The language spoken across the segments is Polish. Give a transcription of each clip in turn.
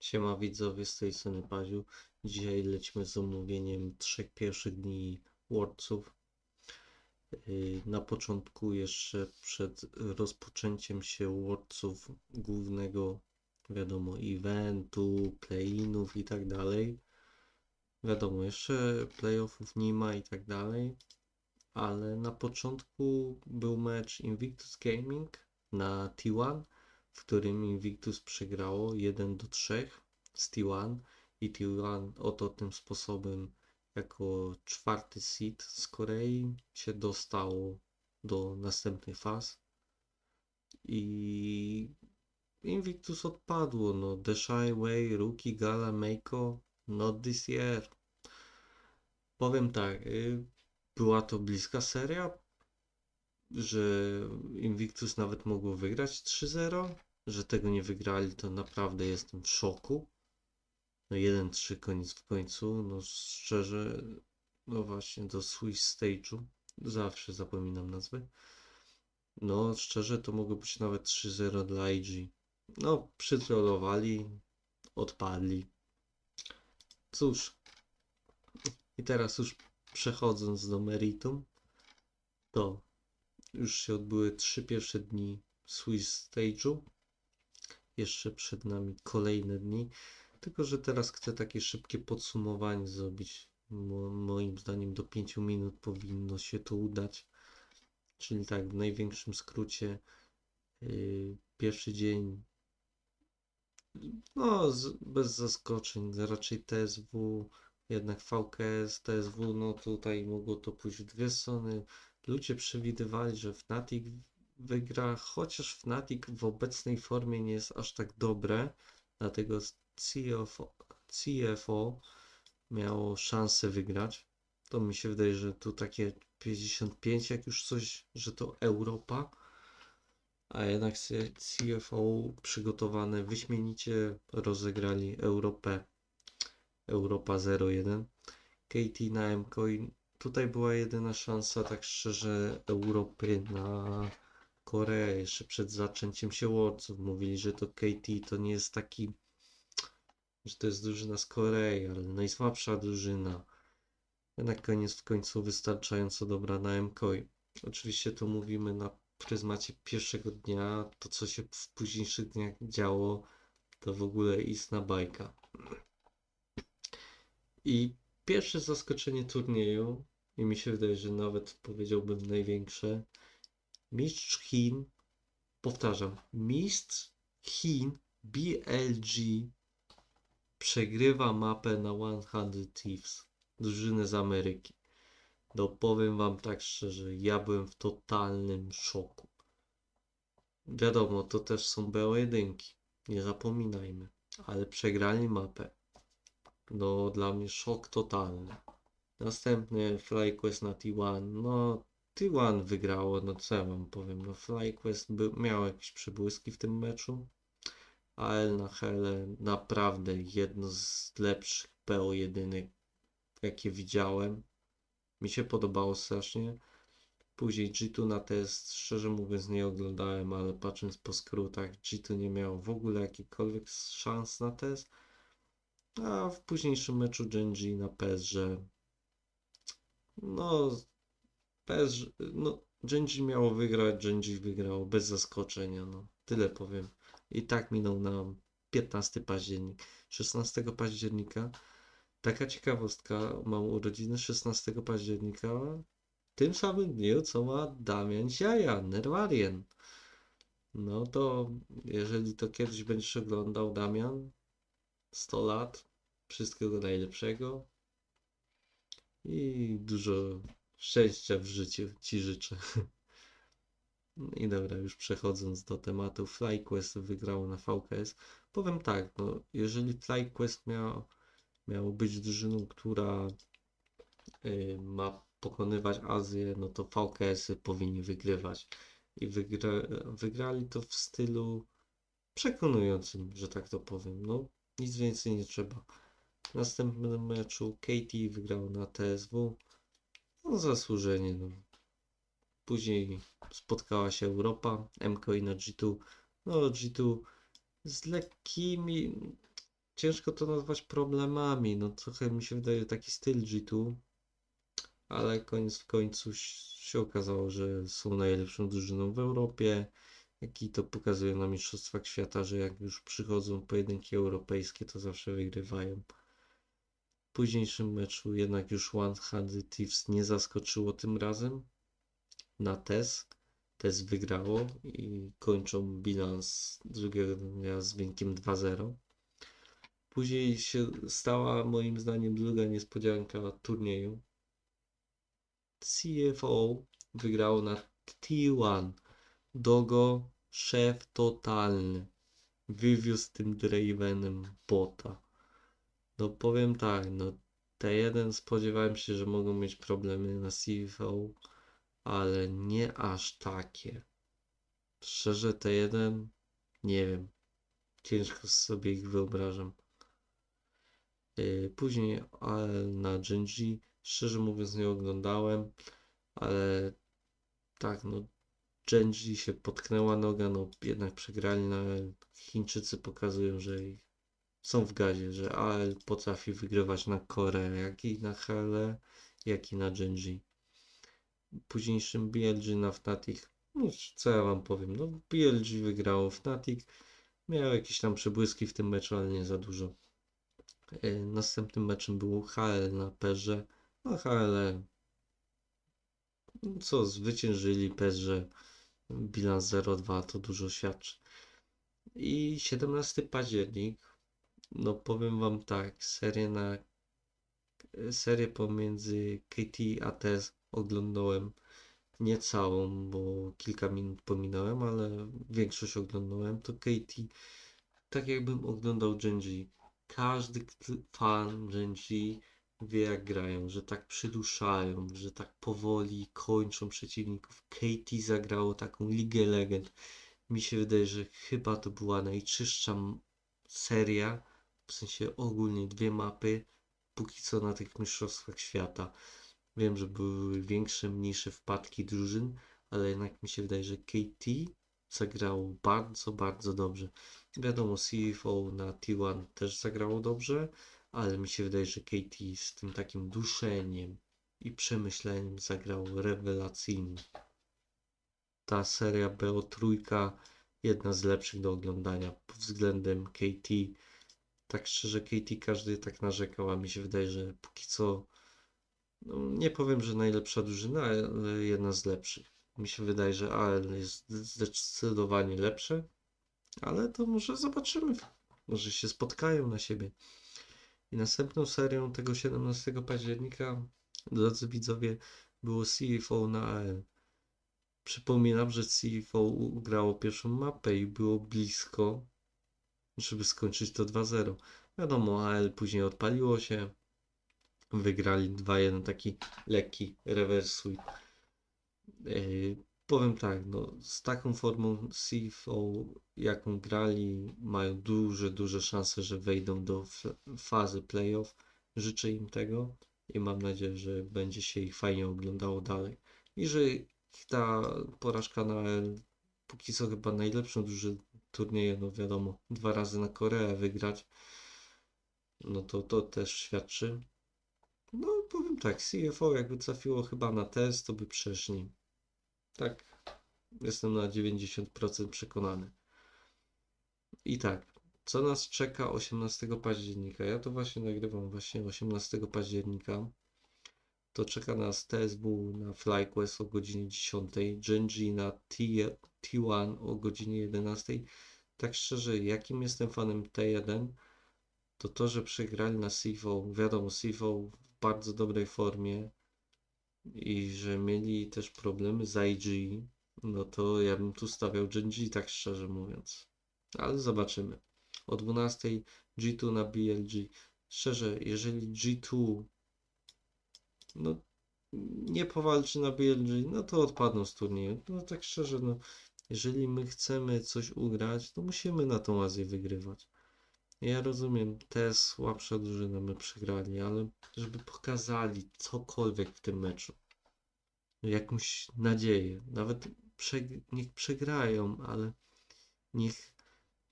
Siema widzowie, z tej strony Paziu. Dzisiaj lecimy z omówieniem trzech pierwszych dni Worldsów. Yy, Na początku jeszcze przed rozpoczęciem się Worldsów głównego, wiadomo, eventu, play-inów i tak dalej. Wiadomo, jeszcze playoffów nie ma i tak dalej, ale na początku był mecz Invictus Gaming na T1 w którym Invictus przegrało 1 do 3 z T1 i T1 oto tym sposobem jako czwarty seed z Korei się dostało do następnych faz. I Invictus odpadło, no. Deshai, Wei, Ruki, Gala, Meiko, not this year. Powiem tak, y, była to bliska seria, że Invictus nawet mogło wygrać 3-0, że tego nie wygrali, to naprawdę jestem w szoku. No 1-3 koniec w końcu, no szczerze, no właśnie do Swiss Stage'u, zawsze zapominam nazwy. No szczerze to mogło być nawet 3-0 dla IG. No przytrollowali, odpadli. Cóż, i teraz już przechodząc do meritum, to już się odbyły trzy pierwsze dni Swiss Stage'u. Jeszcze przed nami kolejne dni. Tylko, że teraz chcę takie szybkie podsumowanie zrobić. Mo moim zdaniem do 5 minut powinno się to udać. Czyli tak, w największym skrócie yy, pierwszy dzień no z, bez zaskoczeń, raczej TSW, jednak VKS, TSW, no tutaj mogło to pójść w dwie strony. Ludzie przewidywali, że Fnatic wygra, chociaż Fnatic w obecnej formie nie jest aż tak dobre, dlatego CFO, CFO miało szansę wygrać. To mi się wydaje, że tu takie 55, jak już coś, że to Europa. A jednak CFO przygotowane wyśmienicie rozegrali Europę. Europa 01. KT na MCoin. Tutaj była jedyna szansa, tak szczerze, Europy na Koreę jeszcze przed zaczęciem się Worldsów. Mówili, że to KT to nie jest taki, że to jest drużyna z Korei, ale najsłabsza drużyna. Jednak koniec w końcu wystarczająco dobra na MCoin. Oczywiście to mówimy na pryzmacie pierwszego dnia, to co się w późniejszych dniach działo, to w ogóle istna bajka. I pierwsze zaskoczenie turnieju, i mi się wydaje, że nawet powiedziałbym największe, mistrz Chin, powtarzam, mistrz Chin BLG przegrywa mapę na 100 Thieves, drużynę z Ameryki. No powiem wam tak szczerze, ja byłem w totalnym szoku. Wiadomo, to też są BO1, nie zapominajmy, ale przegrali mapę. No dla mnie szok totalny. Następny FlyQuest na T1, no T1 wygrało, no co ja wam powiem, no FlyQuest by, miał jakieś przebłyski w tym meczu, ale na Hele naprawdę jedno z lepszych BO1 jakie widziałem. Mi się podobało strasznie. Później G2 na test, szczerze mówiąc nie oglądałem, ale patrząc po skrótach, G2 nie miał w ogóle jakichkolwiek szans na test. A w późniejszym meczu Genji na PSG, no PSG, no Genji miało wygrać, Genji wygrało bez zaskoczenia, no tyle powiem. I tak minął nam 15 październik. 16 października Taka ciekawostka, mam urodziny 16 października, tym samym dniu, co ma Damian Ziaja, Nerwarien. No to, jeżeli to kiedyś będziesz oglądał, Damian, 100 lat, wszystkiego najlepszego i dużo szczęścia w życiu Ci życzę. I dobra, już przechodząc do tematu, FlyQuest wygrało na VKS. Powiem tak, no, jeżeli FlyQuest miał miało być drużyną, która y, ma pokonywać Azję, no to VKS-y powinni wygrywać. I wygra, wygrali to w stylu przekonującym, że tak to powiem. No, nic więcej nie trzeba. W następnym meczu Katie wygrał na TSW. No, zasłużenie. No. Później spotkała się Europa, MK i na G2. No, G2 z lekkimi, ciężko to nazwać problemami. No trochę mi się wydaje taki styl G2, ale koniec w końcu się okazało, że są najlepszą drużyną w Europie. Jak i to pokazuje na Mistrzostwach Świata, że jak już przychodzą pojedynki europejskie, to zawsze wygrywają. Późniejszym meczu jednak już One Handed Thieves nie zaskoczyło tym razem na TES. TES wygrało i kończą bilans drugiego dnia z wynikiem 2-0. Później się stała moim zdaniem druga niespodzianka turnieju. CFO wygrało na T1. Dogo, szef totalny. Wywiózł tym Dravenem bota. No powiem tak, no T1 spodziewałem się, że mogą mieć problemy na CFO, ale nie aż takie. Szczerze T1 nie wiem. Ciężko sobie ich wyobrażam. Yy, Później na Genji, szczerze mówiąc nie oglądałem, ale tak no Genji się potknęła noga, no jednak przegrali na AL. Chińczycy pokazują, że ich- są w gazie, że AL potrafi wygrywać na Koreę, jak i na HL, jak i na Genji. Późniejszym BLG na Fnatic, no co ja wam powiem, no BLG wygrało Fnatic, miał jakieś tam przebłyski w tym meczu, ale nie za dużo. E, Następnym meczem był HL na Perze. No HL co zwyciężyli Perze. Bilans 0-2 to dużo świadczy. I 17 październik. No powiem wam tak, serię na serię pomiędzy KT a TES oglądałem nie całą, bo kilka minut pominąłem, ale większość oglądałem. To KT tak jakbym oglądał Genji. Każdy fan Genji wie jak grają, że tak przyduszają, że tak powoli kończą przeciwników. KT zagrało taką Ligę Legend. Mi się wydaje, że chyba to była najczystsza seria, w sensie ogólnie dwie mapy, póki co na tych mistrzostwach świata. Wiem, że były większe, mniejsze wpadki drużyn, ale jednak mi się wydaje, że KT zagrało bardzo, bardzo dobrze. Wiadomo, CFO na T1 też zagrało dobrze, ale mi się wydaje, że KT z tym takim duszeniem i przemyśleniem zagrało rewelacyjnie. Ta seria BO3 jedna z lepszych do oglądania pod względem KT. Tak szczerze, KT każdy tak narzekał, a mi się wydaje, że póki co no, nie powiem, że najlepsza drużyna, ale jedna z lepszych. Mi się wydaje, że AL jest zdecydowanie lepsze, ale to może zobaczymy. Może się spotkają na siebie. I następną serią tego 17 października, drodzy widzowie, było CFO na AL. Przypominam, że CFO ugrało pierwszą mapę i było blisko, żeby skończyć to 2-0. Wiadomo, AL później odpaliło się. Wygrali 2-1, taki lekki sweep. Yy, powiem tak, no, z taką formą CFO, jaką grali, mają duże, duże szanse, że wejdą do fazy playoff. Życzę im tego i mam nadzieję, że będzie się ich fajnie oglądało dalej. I że ta porażka na L, póki co chyba najlepszą drużyną turnieju, no wiadomo, dwa razy na Koreę wygrać, no to to też świadczy. No powiem tak, CFO jakby trafiło chyba na test, to by przeszli. Tak, jestem na 90% przekonany. I tak, co nas czeka 18 października? Ja to właśnie nagrywam właśnie 18 października. To czeka nas TSW na FlyQuest o godzinie 10, Genji na T, T1 o godzinie 11. Tak szczerze, jakim jestem fanem T1, to to, że przegrali na CFO. Wiadomo, CFO w bardzo dobrej formie i że mieli też problemy z IG, no to ja bym tu stawiał Genji, tak szczerze mówiąc. Ale zobaczymy. O 12 G2 na BLG. Szczerze, jeżeli G2 no, nie powalczy na BLG, no to odpadną z turnieju. No tak szczerze, no, jeżeli my chcemy coś ugrać, to musimy na tą Azję wygrywać. Ja rozumiem, te słabsza drużyna my przegrali, ale żeby pokazali cokolwiek w tym meczu, jakąś nadzieję, nawet przeg- niech przegrają, ale niech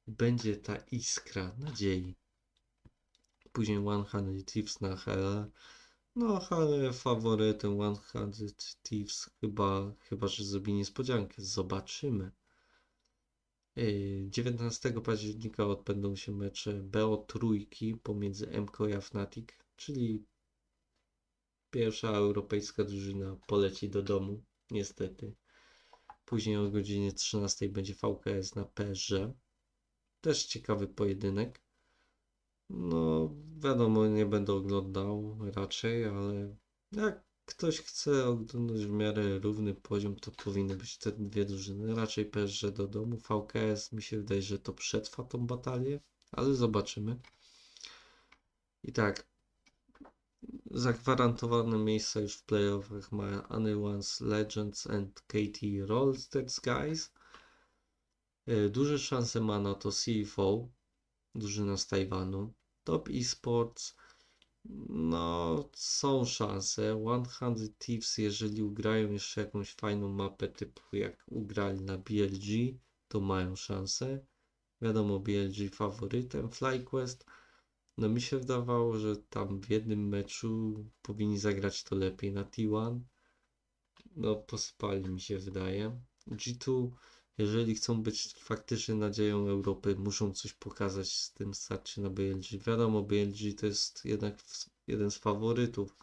będzie ta iskra nadziei. później 100 Thieves na HL. No, ale faworytem 100 Thieves chyba, chyba, że zrobi niespodziankę. Zobaczymy. Yy, 19 października odbędą się mecze BO trójki pomiędzy MK a Fnatic, czyli pierwsza europejska drużyna poleci do domu, niestety. Później o godzinie 13 będzie VKS na PSG. Też ciekawy pojedynek. No, wiadomo, nie będę oglądał raczej, ale jak ktoś chce oglądać w miarę równy poziom, to powinny być te dwie drużyny. Raczej PSG do domu. VKS mi się wydaje, że to przetrwa tą batalię, ale zobaczymy. I tak, zagwarantowane miejsca już w playoffach ma Anyone's Legends and KT Rollsters Guys. E, Duże szanse ma na to CFO, drużyna z Tajwanu. Top Esports, no są szanse. 100 Thieves, jeżeli ugrają jeszcze jakąś fajną mapę typu jak ugrali na BLG, to mają szansę. Wiadomo, BLG faworytem. FlyQuest, no mi się wydawało, że tam w jednym meczu powinni zagrać to lepiej na T1. No pospali mi się wydaje. G2, jeżeli chcą być faktycznie nadzieją Europy, muszą coś pokazać z tym starcie na BLG. Wiadomo, BLG to jest jednak jeden z faworytów.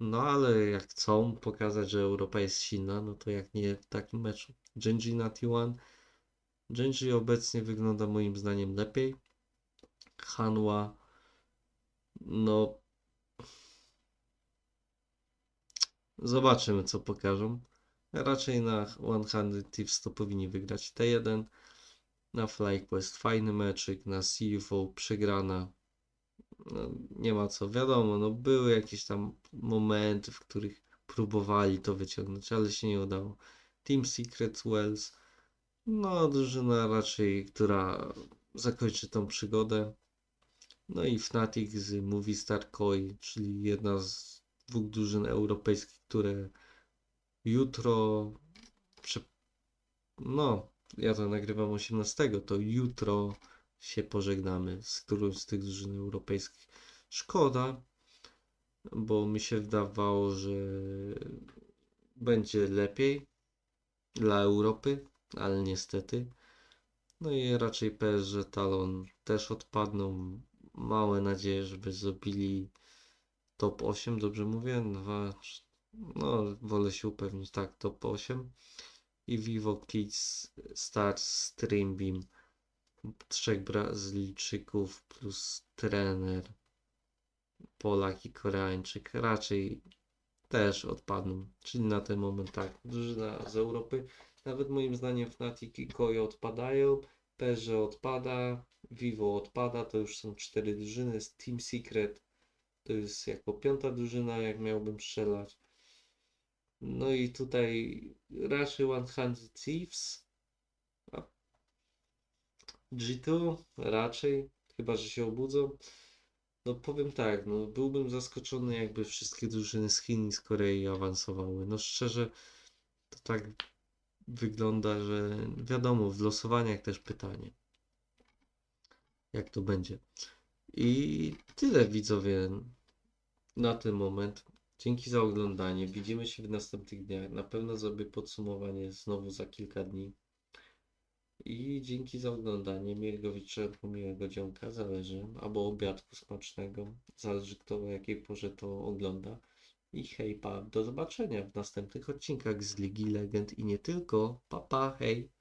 No ale jak chcą pokazać, że Europa jest silna, no to jak nie w takim meczu. Genji na T1. Genji obecnie wygląda moim zdaniem lepiej. Hanła, no zobaczymy co pokażą. Raczej na 100 Thieves to powinni wygrać T1. Na FlyQuest fajny meczyk, na CFO przegrana. No, nie ma co, wiadomo, no były jakieś tam momenty, w których próbowali to wyciągnąć, ale się nie udało. Team Secret Wells, no drużyna raczej, która zakończy tą przygodę. No i Fnatic z Movistar Koi, czyli jedna z dwóch drużyn europejskich, które jutro, prze... no, ja to nagrywam 18, to jutro się pożegnamy z którąś z tych drużyn europejskich. Szkoda, bo mi się wydawało, że będzie lepiej dla Europy, ale niestety. No i raczej PSG Talon też odpadną. Małe nadzieje, żeby zrobili top 8, dobrze mówię? Dwa, no, wolę się upewnić, tak, top 8. I Vivo Kids Stars Streambeam. Trzech Brazylijczyków plus trener. Polak i Koreańczyk. Raczej też odpadną. Czyli na ten moment tak. Drużyna z Europy. Nawet moim zdaniem Fnatic i Kojo odpadają. PSG odpada. Vivo odpada. To już są cztery drużyny. Team Secret to jest jako piąta drużyna, jak miałbym strzelać. No i tutaj raczej 100 Thieves. A G2 raczej, chyba że się obudzą. No powiem tak, no byłbym zaskoczony jakby wszystkie drużyny z Chin i z Korei awansowały. No szczerze, to tak wygląda, że wiadomo, w losowaniach też pytanie. Jak to będzie. I tyle widzowie na ten moment. Dzięki za oglądanie. Widzimy się w następnych dniach. Na pewno zrobię podsumowanie znowu za kilka dni. I dzięki za oglądanie. Miłego wieczoru, miłego dzionka, zależy. Albo obiadku smacznego. Zależy kto o jakiej porze to ogląda. I hej, pa, do zobaczenia w następnych odcinkach z Ligi Legend i nie tylko. Pa, pa, hej.